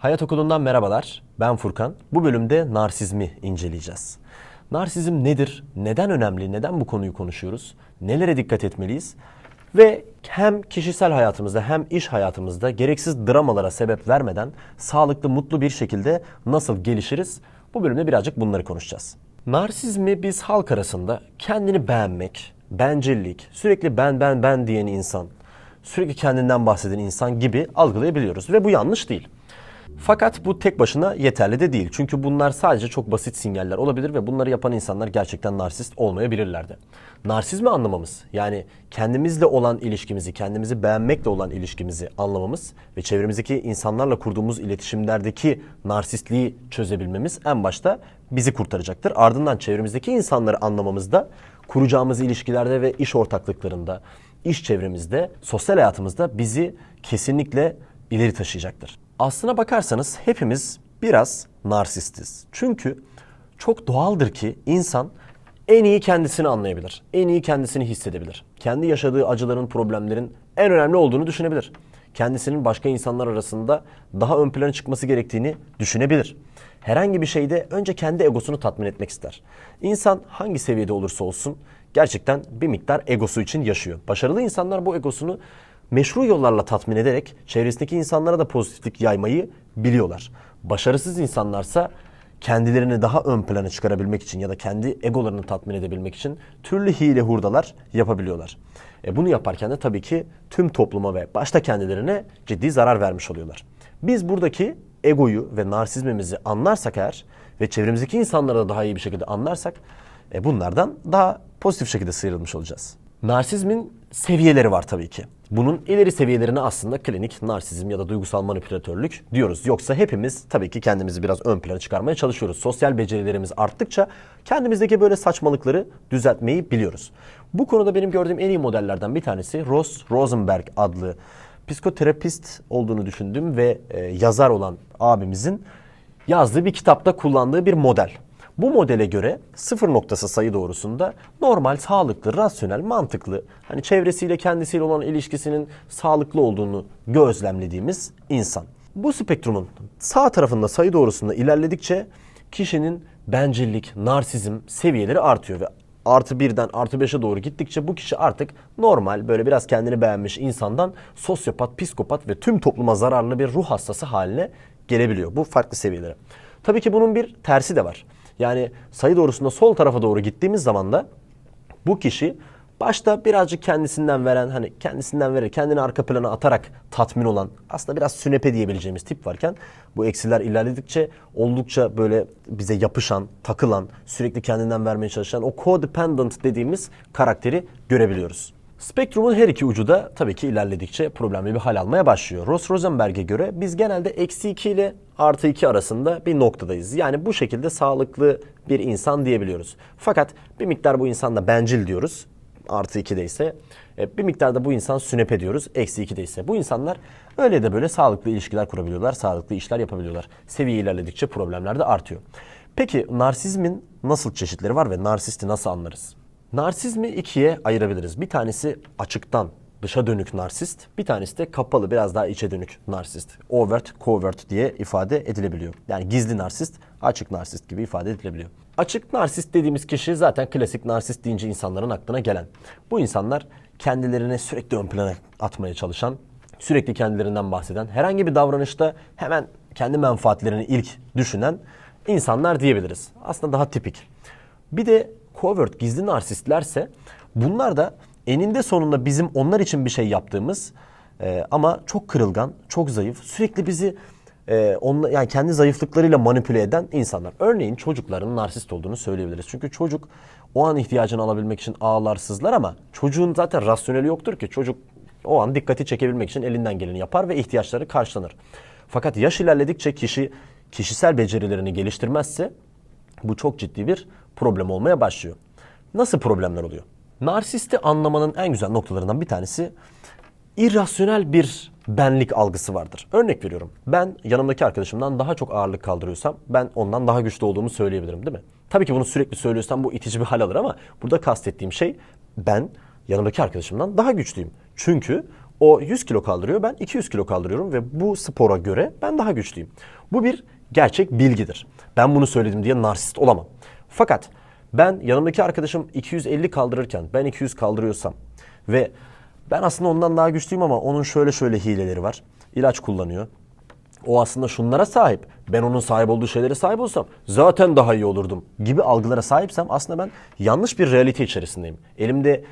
Hayat Okulu'ndan merhabalar. Ben Furkan. Bu bölümde narsizmi inceleyeceğiz. Narsizm nedir? Neden önemli? Neden bu konuyu konuşuyoruz? Nelere dikkat etmeliyiz? Ve hem kişisel hayatımızda hem iş hayatımızda gereksiz dramalara sebep vermeden sağlıklı, mutlu bir şekilde nasıl gelişiriz? Bu bölümde birazcık bunları konuşacağız. Narsizmi biz halk arasında kendini beğenmek, bencillik, sürekli ben ben ben diyen insan, sürekli kendinden bahseden insan gibi algılayabiliyoruz ve bu yanlış değil. Fakat bu tek başına yeterli de değil. Çünkü bunlar sadece çok basit sinyaller olabilir ve bunları yapan insanlar gerçekten narsist olmayabilirler de. Narsizmi anlamamız yani kendimizle olan ilişkimizi, kendimizi beğenmekle olan ilişkimizi anlamamız ve çevremizdeki insanlarla kurduğumuz iletişimlerdeki narsistliği çözebilmemiz en başta bizi kurtaracaktır. Ardından çevremizdeki insanları anlamamızda kuracağımız ilişkilerde ve iş ortaklıklarında, iş çevremizde, sosyal hayatımızda bizi kesinlikle ileri taşıyacaktır. Aslına bakarsanız hepimiz biraz narsistiz. Çünkü çok doğaldır ki insan en iyi kendisini anlayabilir. En iyi kendisini hissedebilir. Kendi yaşadığı acıların, problemlerin en önemli olduğunu düşünebilir. Kendisinin başka insanlar arasında daha ön plana çıkması gerektiğini düşünebilir. Herhangi bir şeyde önce kendi egosunu tatmin etmek ister. İnsan hangi seviyede olursa olsun gerçekten bir miktar egosu için yaşıyor. Başarılı insanlar bu egosunu meşru yollarla tatmin ederek çevresindeki insanlara da pozitiflik yaymayı biliyorlar. Başarısız insanlarsa kendilerini daha ön plana çıkarabilmek için ya da kendi egolarını tatmin edebilmek için türlü hile hurdalar yapabiliyorlar. E bunu yaparken de tabii ki tüm topluma ve başta kendilerine ciddi zarar vermiş oluyorlar. Biz buradaki egoyu ve narsizmimizi anlarsak eğer ve çevremizdeki insanları da daha iyi bir şekilde anlarsak e bunlardan daha pozitif şekilde sıyrılmış olacağız. Narsizmin seviyeleri var tabii ki. Bunun ileri seviyelerine aslında klinik narsizm ya da duygusal manipülatörlük diyoruz. Yoksa hepimiz tabii ki kendimizi biraz ön plana çıkarmaya çalışıyoruz. Sosyal becerilerimiz arttıkça kendimizdeki böyle saçmalıkları düzeltmeyi biliyoruz. Bu konuda benim gördüğüm en iyi modellerden bir tanesi Ross Rosenberg adlı psikoterapist olduğunu düşündüğüm ve e, yazar olan abimizin yazdığı bir kitapta kullandığı bir model. Bu modele göre sıfır noktası sayı doğrusunda normal, sağlıklı, rasyonel, mantıklı, hani çevresiyle kendisiyle olan ilişkisinin sağlıklı olduğunu gözlemlediğimiz insan. Bu spektrumun sağ tarafında sayı doğrusunda ilerledikçe kişinin bencillik, narsizm seviyeleri artıyor ve artı birden artı beşe doğru gittikçe bu kişi artık normal böyle biraz kendini beğenmiş insandan sosyopat, psikopat ve tüm topluma zararlı bir ruh hastası haline gelebiliyor. Bu farklı seviyelere. Tabii ki bunun bir tersi de var. Yani sayı doğrusunda sol tarafa doğru gittiğimiz zaman da bu kişi başta birazcık kendisinden veren hani kendisinden verir kendini arka plana atarak tatmin olan aslında biraz sünepe diyebileceğimiz tip varken bu eksiler ilerledikçe oldukça böyle bize yapışan, takılan, sürekli kendinden vermeye çalışan o codependent dediğimiz karakteri görebiliyoruz. Spektrumun her iki ucu da tabii ki ilerledikçe problemli bir hal almaya başlıyor. Ross Rosenberg'e göre biz genelde eksi 2 ile artı 2 arasında bir noktadayız. Yani bu şekilde sağlıklı bir insan diyebiliyoruz. Fakat bir miktar bu insan da bencil diyoruz. Artı 2'de ise e, bir miktarda bu insan sünepe diyoruz. Eksi 2'de ise. Bu insanlar öyle de böyle sağlıklı ilişkiler kurabiliyorlar. Sağlıklı işler yapabiliyorlar. Seviye ilerledikçe problemler de artıyor. Peki narsizmin nasıl çeşitleri var ve narsisti nasıl anlarız? Narsizmi ikiye ayırabiliriz. Bir tanesi açıktan dışa dönük narsist, bir tanesi de kapalı biraz daha içe dönük narsist. Overt, covert diye ifade edilebiliyor. Yani gizli narsist, açık narsist gibi ifade edilebiliyor. Açık narsist dediğimiz kişi zaten klasik narsist deyince insanların aklına gelen. Bu insanlar kendilerini sürekli ön plana atmaya çalışan, sürekli kendilerinden bahseden, herhangi bir davranışta hemen kendi menfaatlerini ilk düşünen insanlar diyebiliriz. Aslında daha tipik. Bir de covert gizli narsistlerse bunlar da eninde sonunda bizim onlar için bir şey yaptığımız e, ama çok kırılgan, çok zayıf, sürekli bizi e, onla, yani kendi zayıflıklarıyla manipüle eden insanlar. Örneğin çocukların narsist olduğunu söyleyebiliriz. Çünkü çocuk o an ihtiyacını alabilmek için ağlar, sızlar ama çocuğun zaten rasyoneli yoktur ki. Çocuk o an dikkati çekebilmek için elinden geleni yapar ve ihtiyaçları karşılanır. Fakat yaş ilerledikçe kişi kişisel becerilerini geliştirmezse bu çok ciddi bir problem olmaya başlıyor. Nasıl problemler oluyor? Narsisti anlamanın en güzel noktalarından bir tanesi irrasyonel bir benlik algısı vardır. Örnek veriyorum. Ben yanımdaki arkadaşımdan daha çok ağırlık kaldırıyorsam ben ondan daha güçlü olduğumu söyleyebilirim değil mi? Tabii ki bunu sürekli söylüyorsam bu itici bir hal alır ama burada kastettiğim şey ben yanımdaki arkadaşımdan daha güçlüyüm. Çünkü O 100 kilo kaldırıyor, ben 200 kilo kaldırıyorum ve bu spora göre ben daha güçlüyüm. Bu bir gerçek bilgidir. Ben bunu söyledim diye narsist olamam. Fakat ben yanımdaki arkadaşım 250 kaldırırken ben 200 kaldırıyorsam ve ben aslında ondan daha güçlüyüm ama onun şöyle şöyle hileleri var. İlaç kullanıyor. O aslında şunlara sahip. Ben onun sahip olduğu şeylere sahip olsam zaten daha iyi olurdum gibi algılara sahipsem aslında ben yanlış bir realite içerisindeyim. Elimde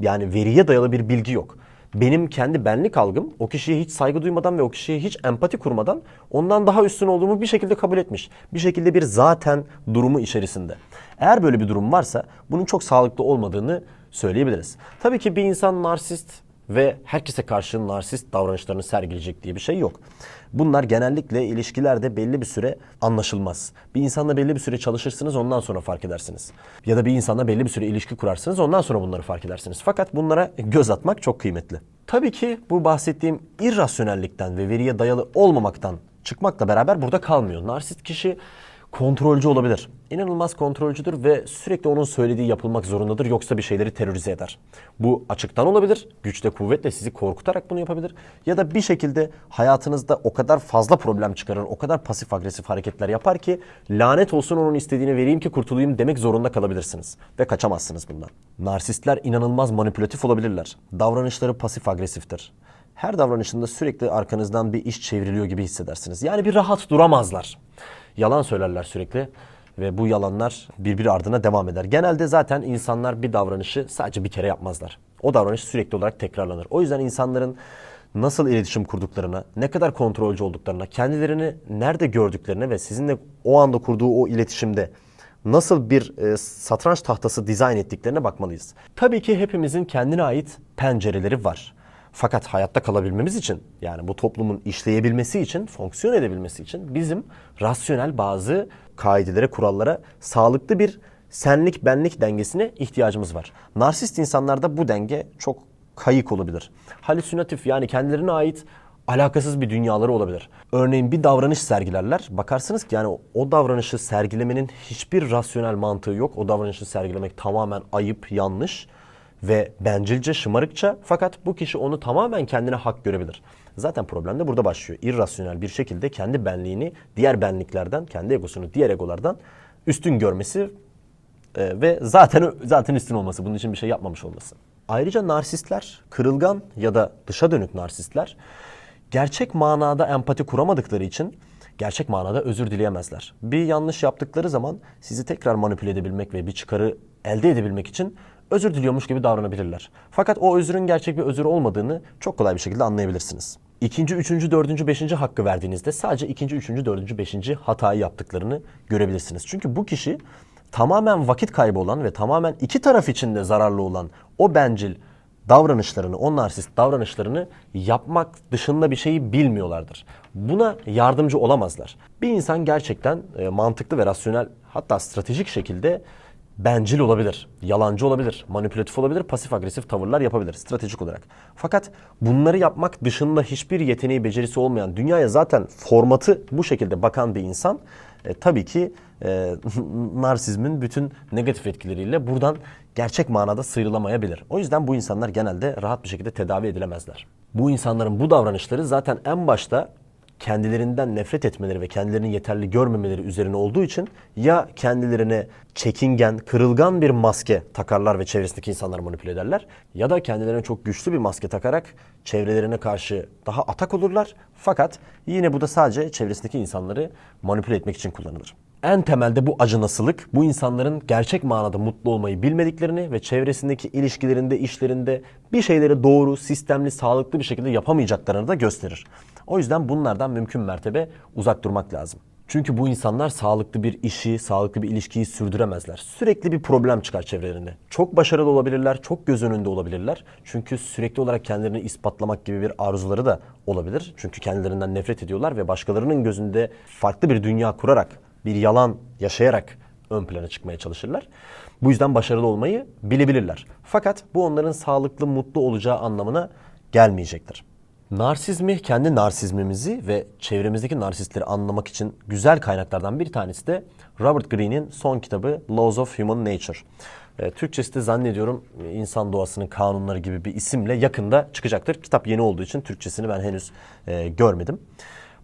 yani veriye dayalı bir bilgi yok. Benim kendi benlik algım o kişiye hiç saygı duymadan ve o kişiye hiç empati kurmadan ondan daha üstün olduğumu bir şekilde kabul etmiş. Bir şekilde bir zaten durumu içerisinde. Eğer böyle bir durum varsa bunun çok sağlıklı olmadığını söyleyebiliriz. Tabii ki bir insan narsist ve herkese karşı narsist davranışlarını sergileyecek diye bir şey yok. Bunlar genellikle ilişkilerde belli bir süre anlaşılmaz. Bir insanla belli bir süre çalışırsınız ondan sonra fark edersiniz. Ya da bir insanla belli bir süre ilişki kurarsınız ondan sonra bunları fark edersiniz. Fakat bunlara göz atmak çok kıymetli. Tabii ki bu bahsettiğim irrasyonellikten ve veriye dayalı olmamaktan çıkmakla beraber burada kalmıyor. Narsist kişi kontrolcü olabilir. İnanılmaz kontrolcüdür ve sürekli onun söylediği yapılmak zorundadır yoksa bir şeyleri terörize eder. Bu açıktan olabilir, güçle kuvvetle sizi korkutarak bunu yapabilir ya da bir şekilde hayatınızda o kadar fazla problem çıkarır, o kadar pasif agresif hareketler yapar ki lanet olsun onun istediğini vereyim ki kurtulayım demek zorunda kalabilirsiniz ve kaçamazsınız bundan. Narsistler inanılmaz manipülatif olabilirler. Davranışları pasif agresiftir her davranışında sürekli arkanızdan bir iş çevriliyor gibi hissedersiniz. Yani bir rahat duramazlar. Yalan söylerler sürekli ve bu yalanlar birbiri ardına devam eder. Genelde zaten insanlar bir davranışı sadece bir kere yapmazlar. O davranış sürekli olarak tekrarlanır. O yüzden insanların nasıl iletişim kurduklarına, ne kadar kontrolcü olduklarına, kendilerini nerede gördüklerine ve sizinle o anda kurduğu o iletişimde nasıl bir e, satranç tahtası dizayn ettiklerine bakmalıyız. Tabii ki hepimizin kendine ait pencereleri var. Fakat hayatta kalabilmemiz için yani bu toplumun işleyebilmesi için, fonksiyon edebilmesi için bizim rasyonel bazı kaidelere, kurallara, sağlıklı bir senlik benlik dengesine ihtiyacımız var. Narsist insanlarda bu denge çok kayık olabilir. Halüsinatif yani kendilerine ait alakasız bir dünyaları olabilir. Örneğin bir davranış sergilerler. Bakarsınız ki yani o davranışı sergilemenin hiçbir rasyonel mantığı yok. O davranışı sergilemek tamamen ayıp, yanlış ve bencilce, şımarıkça fakat bu kişi onu tamamen kendine hak görebilir. Zaten problem de burada başlıyor. İrrasyonel bir şekilde kendi benliğini diğer benliklerden, kendi egosunu diğer egolardan üstün görmesi e, ve zaten zaten üstün olması, bunun için bir şey yapmamış olması. Ayrıca narsistler, kırılgan ya da dışa dönük narsistler gerçek manada empati kuramadıkları için gerçek manada özür dileyemezler. Bir yanlış yaptıkları zaman sizi tekrar manipüle edebilmek ve bir çıkarı elde edebilmek için özür diliyormuş gibi davranabilirler. Fakat o özrün gerçek bir özür olmadığını çok kolay bir şekilde anlayabilirsiniz. İkinci, üçüncü, dördüncü, beşinci hakkı verdiğinizde sadece ikinci, üçüncü, dördüncü, beşinci hatayı yaptıklarını görebilirsiniz. Çünkü bu kişi tamamen vakit kaybı olan ve tamamen iki taraf için de zararlı olan o bencil davranışlarını, o narsist davranışlarını yapmak dışında bir şeyi bilmiyorlardır. Buna yardımcı olamazlar. Bir insan gerçekten e, mantıklı ve rasyonel hatta stratejik şekilde bencil olabilir, yalancı olabilir, manipülatif olabilir, pasif agresif tavırlar yapabilir stratejik olarak. Fakat bunları yapmak dışında hiçbir yeteneği, becerisi olmayan, dünyaya zaten formatı bu şekilde bakan bir insan e, tabii ki e, narsizmin bütün negatif etkileriyle buradan gerçek manada sıyrılamayabilir. O yüzden bu insanlar genelde rahat bir şekilde tedavi edilemezler. Bu insanların bu davranışları zaten en başta kendilerinden nefret etmeleri ve kendilerini yeterli görmemeleri üzerine olduğu için ya kendilerine çekingen, kırılgan bir maske takarlar ve çevresindeki insanları manipüle ederler ya da kendilerine çok güçlü bir maske takarak çevrelerine karşı daha atak olurlar. Fakat yine bu da sadece çevresindeki insanları manipüle etmek için kullanılır. En temelde bu acınasılık bu insanların gerçek manada mutlu olmayı bilmediklerini ve çevresindeki ilişkilerinde, işlerinde bir şeyleri doğru, sistemli, sağlıklı bir şekilde yapamayacaklarını da gösterir. O yüzden bunlardan mümkün mertebe uzak durmak lazım. Çünkü bu insanlar sağlıklı bir işi, sağlıklı bir ilişkiyi sürdüremezler. Sürekli bir problem çıkar çevrelerinde. Çok başarılı olabilirler, çok göz önünde olabilirler. Çünkü sürekli olarak kendilerini ispatlamak gibi bir arzuları da olabilir. Çünkü kendilerinden nefret ediyorlar ve başkalarının gözünde farklı bir dünya kurarak, bir yalan yaşayarak ön plana çıkmaya çalışırlar. Bu yüzden başarılı olmayı bilebilirler. Fakat bu onların sağlıklı, mutlu olacağı anlamına gelmeyecektir. Narsizmi, kendi narsizmimizi ve çevremizdeki narsistleri anlamak için güzel kaynaklardan bir tanesi de Robert Greene'in son kitabı Laws of Human Nature. E, Türkçesi de zannediyorum e, insan doğasının kanunları gibi bir isimle yakında çıkacaktır. Kitap yeni olduğu için Türkçesini ben henüz e, görmedim.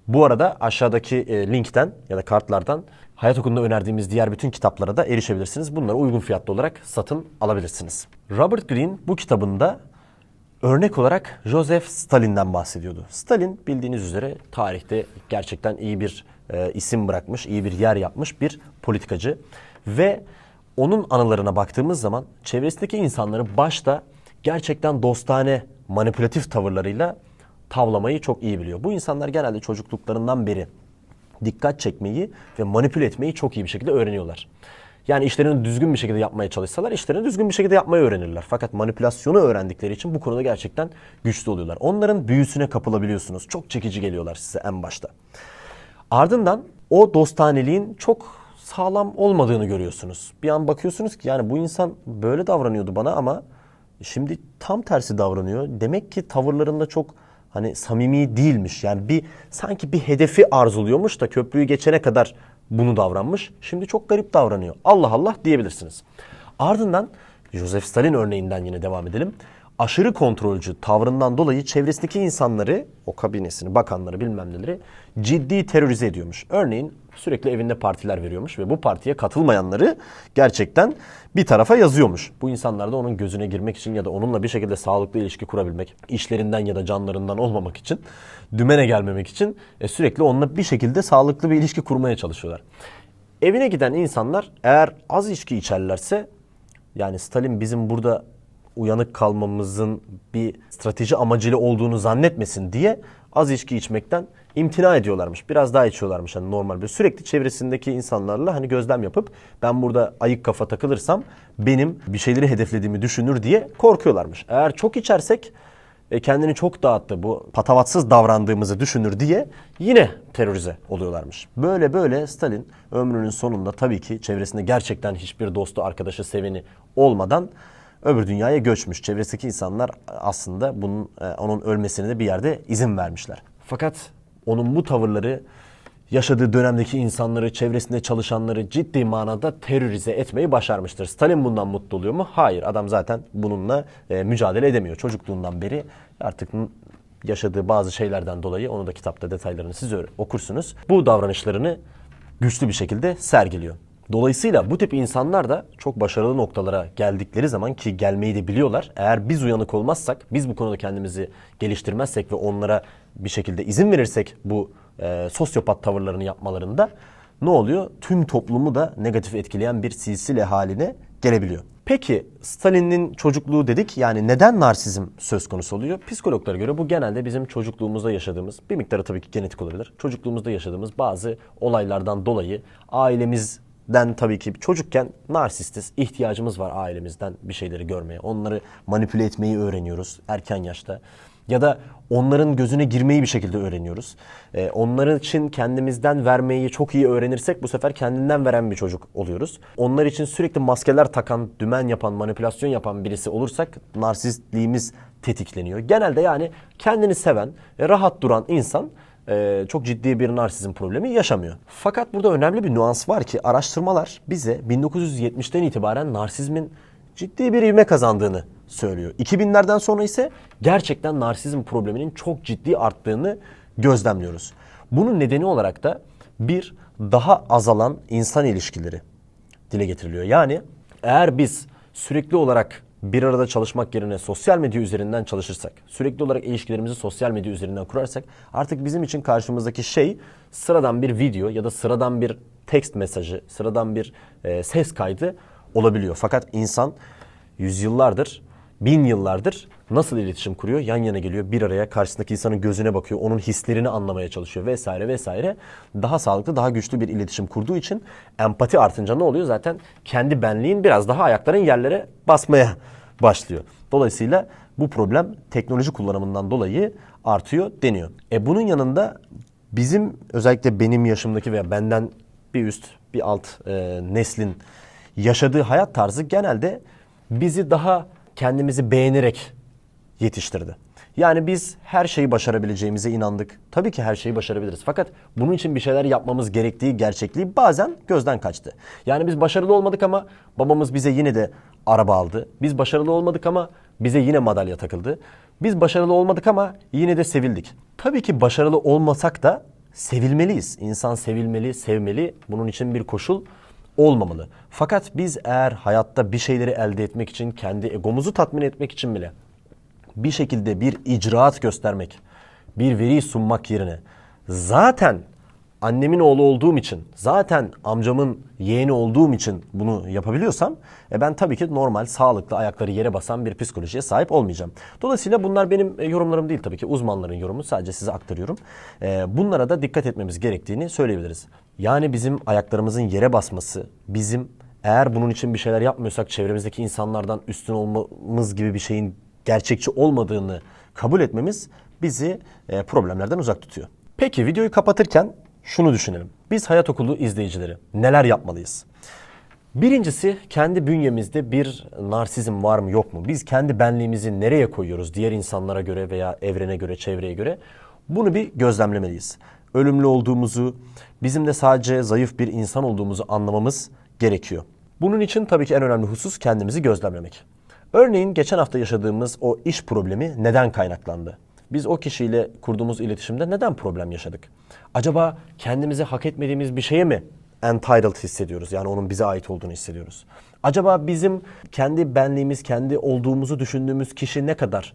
Bu arada aşağıdaki e, linkten ya da kartlardan Hayat Okulu'nda önerdiğimiz diğer bütün kitaplara da erişebilirsiniz. Bunları uygun fiyatlı olarak satın alabilirsiniz. Robert Greene bu kitabında örnek olarak Joseph Stalin'den bahsediyordu. Stalin bildiğiniz üzere tarihte gerçekten iyi bir e, isim bırakmış, iyi bir yer yapmış bir politikacı ve onun anılarına baktığımız zaman çevresindeki insanları başta gerçekten dostane, manipülatif tavırlarıyla tavlamayı çok iyi biliyor. Bu insanlar genelde çocukluklarından beri dikkat çekmeyi ve manipüle etmeyi çok iyi bir şekilde öğreniyorlar. Yani işlerini düzgün bir şekilde yapmaya çalışsalar işlerini düzgün bir şekilde yapmayı öğrenirler. Fakat manipülasyonu öğrendikleri için bu konuda gerçekten güçlü oluyorlar. Onların büyüsüne kapılabiliyorsunuz. Çok çekici geliyorlar size en başta. Ardından o dostaneliğin çok sağlam olmadığını görüyorsunuz. Bir an bakıyorsunuz ki yani bu insan böyle davranıyordu bana ama şimdi tam tersi davranıyor. Demek ki tavırlarında çok hani samimi değilmiş. Yani bir sanki bir hedefi arzuluyormuş da köprüyü geçene kadar bunu davranmış. Şimdi çok garip davranıyor. Allah Allah diyebilirsiniz. Ardından Joseph Stalin örneğinden yine devam edelim. Aşırı kontrolcü tavrından dolayı çevresindeki insanları, o kabinesini, bakanları bilmem neleri ciddi terörize ediyormuş. Örneğin sürekli evinde partiler veriyormuş ve bu partiye katılmayanları gerçekten bir tarafa yazıyormuş. Bu insanlar da onun gözüne girmek için ya da onunla bir şekilde sağlıklı ilişki kurabilmek, işlerinden ya da canlarından olmamak için, dümene gelmemek için e, sürekli onunla bir şekilde sağlıklı bir ilişki kurmaya çalışıyorlar. Evine giden insanlar eğer az içki içerlerse yani Stalin bizim burada uyanık kalmamızın bir strateji amacıyla olduğunu zannetmesin diye az içki içmekten imtina ediyorlarmış. Biraz daha içiyorlarmış hani normal bir sürekli çevresindeki insanlarla hani gözlem yapıp ben burada ayık kafa takılırsam benim bir şeyleri hedeflediğimi düşünür diye korkuyorlarmış. Eğer çok içersek e, kendini çok dağıttı bu patavatsız davrandığımızı düşünür diye yine terörize oluyorlarmış. Böyle böyle Stalin ömrünün sonunda tabii ki çevresinde gerçekten hiçbir dostu, arkadaşı, seveni olmadan öbür dünyaya göçmüş. Çevresindeki insanlar aslında bunun e, onun ölmesine de bir yerde izin vermişler. Fakat onun bu tavırları yaşadığı dönemdeki insanları, çevresinde çalışanları ciddi manada terörize etmeyi başarmıştır. Stalin bundan mutlu oluyor mu? Hayır. Adam zaten bununla e, mücadele edemiyor. Çocukluğundan beri artık yaşadığı bazı şeylerden dolayı onu da kitapta detaylarını siz okursunuz. Bu davranışlarını güçlü bir şekilde sergiliyor. Dolayısıyla bu tip insanlar da çok başarılı noktalara geldikleri zaman ki gelmeyi de biliyorlar. Eğer biz uyanık olmazsak, biz bu konuda kendimizi geliştirmezsek ve onlara bir şekilde izin verirsek bu e, sosyopat tavırlarını yapmalarında ne oluyor? Tüm toplumu da negatif etkileyen bir silsile haline gelebiliyor. Peki Stalin'in çocukluğu dedik yani neden narsizm söz konusu oluyor? Psikologlara göre bu genelde bizim çocukluğumuzda yaşadığımız bir miktarı tabii ki genetik olabilir. Çocukluğumuzda yaşadığımız bazı olaylardan dolayı ailemizden tabii ki çocukken narsistiz. ihtiyacımız var ailemizden bir şeyleri görmeye. Onları manipüle etmeyi öğreniyoruz erken yaşta ya da onların gözüne girmeyi bir şekilde öğreniyoruz. Ee, onların için kendimizden vermeyi çok iyi öğrenirsek bu sefer kendinden veren bir çocuk oluyoruz. Onlar için sürekli maskeler takan, dümen yapan, manipülasyon yapan birisi olursak narsistliğimiz tetikleniyor. Genelde yani kendini seven, rahat duran insan e, çok ciddi bir narsizm problemi yaşamıyor. Fakat burada önemli bir nüans var ki araştırmalar bize 1970'ten itibaren narsizmin ciddi bir ivme kazandığını söylüyor. 2000'lerden sonra ise gerçekten narsizm probleminin çok ciddi arttığını gözlemliyoruz. Bunun nedeni olarak da bir daha azalan insan ilişkileri dile getiriliyor. Yani eğer biz sürekli olarak bir arada çalışmak yerine sosyal medya üzerinden çalışırsak, sürekli olarak ilişkilerimizi sosyal medya üzerinden kurarsak artık bizim için karşımızdaki şey sıradan bir video ya da sıradan bir text mesajı, sıradan bir e, ses kaydı olabiliyor. Fakat insan yüzyıllardır, bin yıllardır nasıl iletişim kuruyor? Yan yana geliyor, bir araya karşısındaki insanın gözüne bakıyor, onun hislerini anlamaya çalışıyor vesaire vesaire. Daha sağlıklı, daha güçlü bir iletişim kurduğu için empati artınca ne oluyor? Zaten kendi benliğin biraz daha ayakların yerlere basmaya başlıyor. Dolayısıyla bu problem teknoloji kullanımından dolayı artıyor deniyor. E bunun yanında bizim özellikle benim yaşımdaki veya benden bir üst bir alt e, neslin yaşadığı hayat tarzı genelde bizi daha kendimizi beğenerek yetiştirdi. Yani biz her şeyi başarabileceğimize inandık. Tabii ki her şeyi başarabiliriz. Fakat bunun için bir şeyler yapmamız gerektiği gerçekliği bazen gözden kaçtı. Yani biz başarılı olmadık ama babamız bize yine de araba aldı. Biz başarılı olmadık ama bize yine madalya takıldı. Biz başarılı olmadık ama yine de sevildik. Tabii ki başarılı olmasak da sevilmeliyiz. İnsan sevilmeli, sevmeli. Bunun için bir koşul olmamalı. Fakat biz eğer hayatta bir şeyleri elde etmek için, kendi egomuzu tatmin etmek için bile bir şekilde bir icraat göstermek, bir veri sunmak yerine zaten annemin oğlu olduğum için, zaten amcamın yeğeni olduğum için bunu yapabiliyorsam e ben tabii ki normal, sağlıklı, ayakları yere basan bir psikolojiye sahip olmayacağım. Dolayısıyla bunlar benim e, yorumlarım değil tabii ki uzmanların yorumu. Sadece size aktarıyorum. E, Bunlara da dikkat etmemiz gerektiğini söyleyebiliriz. Yani bizim ayaklarımızın yere basması, bizim eğer bunun için bir şeyler yapmıyorsak çevremizdeki insanlardan üstün olmamız gibi bir şeyin gerçekçi olmadığını kabul etmemiz bizi e, problemlerden uzak tutuyor. Peki videoyu kapatırken şunu düşünelim. Biz Hayat Okulu izleyicileri neler yapmalıyız? Birincisi kendi bünyemizde bir narsizm var mı yok mu? Biz kendi benliğimizi nereye koyuyoruz diğer insanlara göre veya evrene göre, çevreye göre? Bunu bir gözlemlemeliyiz. Ölümlü olduğumuzu, bizim de sadece zayıf bir insan olduğumuzu anlamamız gerekiyor. Bunun için tabii ki en önemli husus kendimizi gözlemlemek. Örneğin geçen hafta yaşadığımız o iş problemi neden kaynaklandı? Biz o kişiyle kurduğumuz iletişimde neden problem yaşadık? Acaba kendimizi hak etmediğimiz bir şeye mi entitled hissediyoruz? Yani onun bize ait olduğunu hissediyoruz. Acaba bizim kendi benliğimiz, kendi olduğumuzu düşündüğümüz kişi ne kadar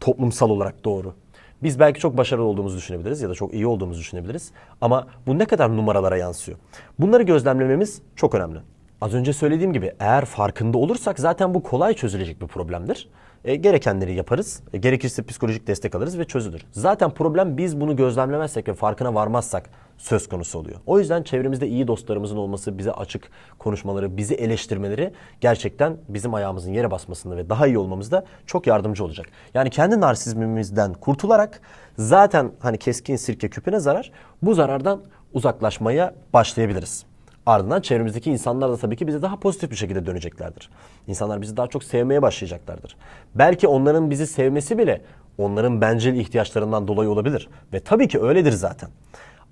toplumsal olarak doğru? Biz belki çok başarılı olduğumuzu düşünebiliriz ya da çok iyi olduğumuzu düşünebiliriz. Ama bu ne kadar numaralara yansıyor? Bunları gözlemlememiz çok önemli. Az önce söylediğim gibi eğer farkında olursak zaten bu kolay çözülecek bir problemdir. E, gerekenleri yaparız. E, gerekirse psikolojik destek alırız ve çözülür. Zaten problem biz bunu gözlemlemezsek ve farkına varmazsak söz konusu oluyor. O yüzden çevremizde iyi dostlarımızın olması, bize açık konuşmaları, bizi eleştirmeleri gerçekten bizim ayağımızın yere basmasında ve daha iyi olmamızda çok yardımcı olacak. Yani kendi narsizmimizden kurtularak zaten hani keskin sirke küpüne zarar, bu zarardan uzaklaşmaya başlayabiliriz. Ardından çevremizdeki insanlar da tabii ki bize daha pozitif bir şekilde döneceklerdir. İnsanlar bizi daha çok sevmeye başlayacaklardır. Belki onların bizi sevmesi bile onların bencil ihtiyaçlarından dolayı olabilir. Ve tabii ki öyledir zaten.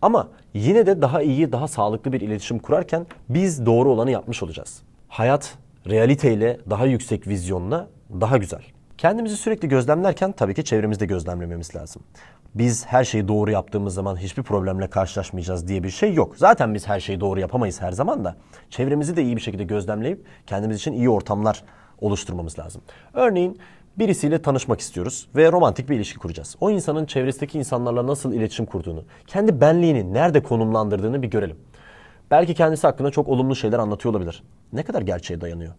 Ama yine de daha iyi, daha sağlıklı bir iletişim kurarken biz doğru olanı yapmış olacağız. Hayat realiteyle, daha yüksek vizyonla daha güzel. Kendimizi sürekli gözlemlerken tabii ki çevremizde gözlemlememiz lazım. Biz her şeyi doğru yaptığımız zaman hiçbir problemle karşılaşmayacağız diye bir şey yok. Zaten biz her şeyi doğru yapamayız her zaman da. Çevremizi de iyi bir şekilde gözlemleyip kendimiz için iyi ortamlar oluşturmamız lazım. Örneğin birisiyle tanışmak istiyoruz ve romantik bir ilişki kuracağız. O insanın çevresindeki insanlarla nasıl iletişim kurduğunu, kendi benliğini nerede konumlandırdığını bir görelim. Belki kendisi hakkında çok olumlu şeyler anlatıyor olabilir. Ne kadar gerçeğe dayanıyor?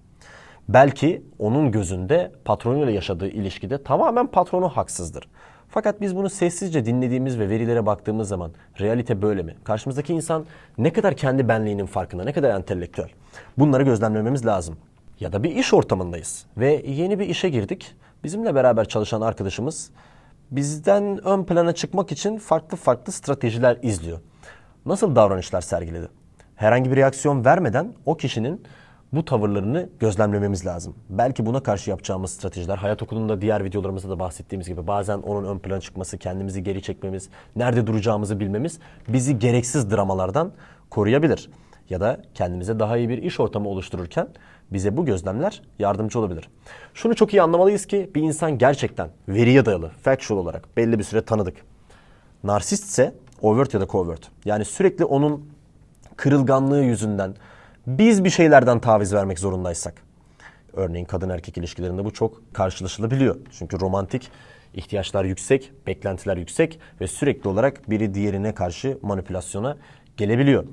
Belki onun gözünde patronuyla yaşadığı ilişkide tamamen patronu haksızdır. Fakat biz bunu sessizce dinlediğimiz ve verilere baktığımız zaman realite böyle mi? Karşımızdaki insan ne kadar kendi benliğinin farkında, ne kadar entelektüel? Bunları gözlemlememiz lazım. Ya da bir iş ortamındayız ve yeni bir işe girdik. Bizimle beraber çalışan arkadaşımız bizden ön plana çıkmak için farklı farklı stratejiler izliyor. Nasıl davranışlar sergiledi? Herhangi bir reaksiyon vermeden o kişinin bu tavırlarını gözlemlememiz lazım. Belki buna karşı yapacağımız stratejiler, hayat okulunda diğer videolarımızda da bahsettiğimiz gibi bazen onun ön plana çıkması, kendimizi geri çekmemiz, nerede duracağımızı bilmemiz bizi gereksiz dramalardan koruyabilir. Ya da kendimize daha iyi bir iş ortamı oluştururken bize bu gözlemler yardımcı olabilir. Şunu çok iyi anlamalıyız ki bir insan gerçekten veriye dayalı, factual olarak belli bir süre tanıdık. Narsistse overt ya da covert. Yani sürekli onun kırılganlığı yüzünden biz bir şeylerden taviz vermek zorundaysak. Örneğin kadın erkek ilişkilerinde bu çok karşılaşılabiliyor. Çünkü romantik ihtiyaçlar yüksek, beklentiler yüksek ve sürekli olarak biri diğerine karşı manipülasyona gelebiliyor.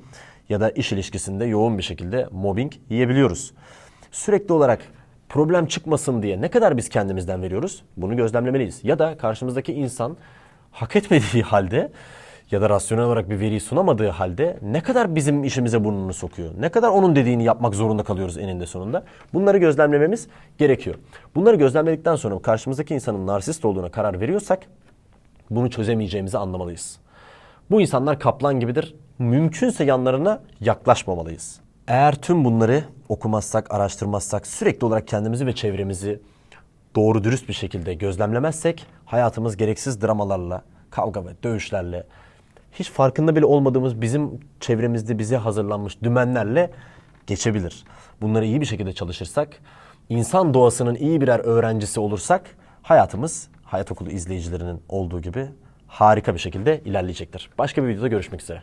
Ya da iş ilişkisinde yoğun bir şekilde mobbing yiyebiliyoruz. Sürekli olarak problem çıkmasın diye ne kadar biz kendimizden veriyoruz bunu gözlemlemeliyiz. Ya da karşımızdaki insan hak etmediği halde ya da rasyonel olarak bir veriyi sunamadığı halde ne kadar bizim işimize burnunu sokuyor? Ne kadar onun dediğini yapmak zorunda kalıyoruz eninde sonunda? Bunları gözlemlememiz gerekiyor. Bunları gözlemledikten sonra karşımızdaki insanın narsist olduğuna karar veriyorsak bunu çözemeyeceğimizi anlamalıyız. Bu insanlar kaplan gibidir. Mümkünse yanlarına yaklaşmamalıyız. Eğer tüm bunları okumazsak, araştırmazsak, sürekli olarak kendimizi ve çevremizi doğru dürüst bir şekilde gözlemlemezsek hayatımız gereksiz dramalarla, kavga ve dövüşlerle, hiç farkında bile olmadığımız bizim çevremizde bize hazırlanmış dümenlerle geçebilir. Bunları iyi bir şekilde çalışırsak, insan doğasının iyi birer öğrencisi olursak hayatımız Hayat Okulu izleyicilerinin olduğu gibi harika bir şekilde ilerleyecektir. Başka bir videoda görüşmek üzere.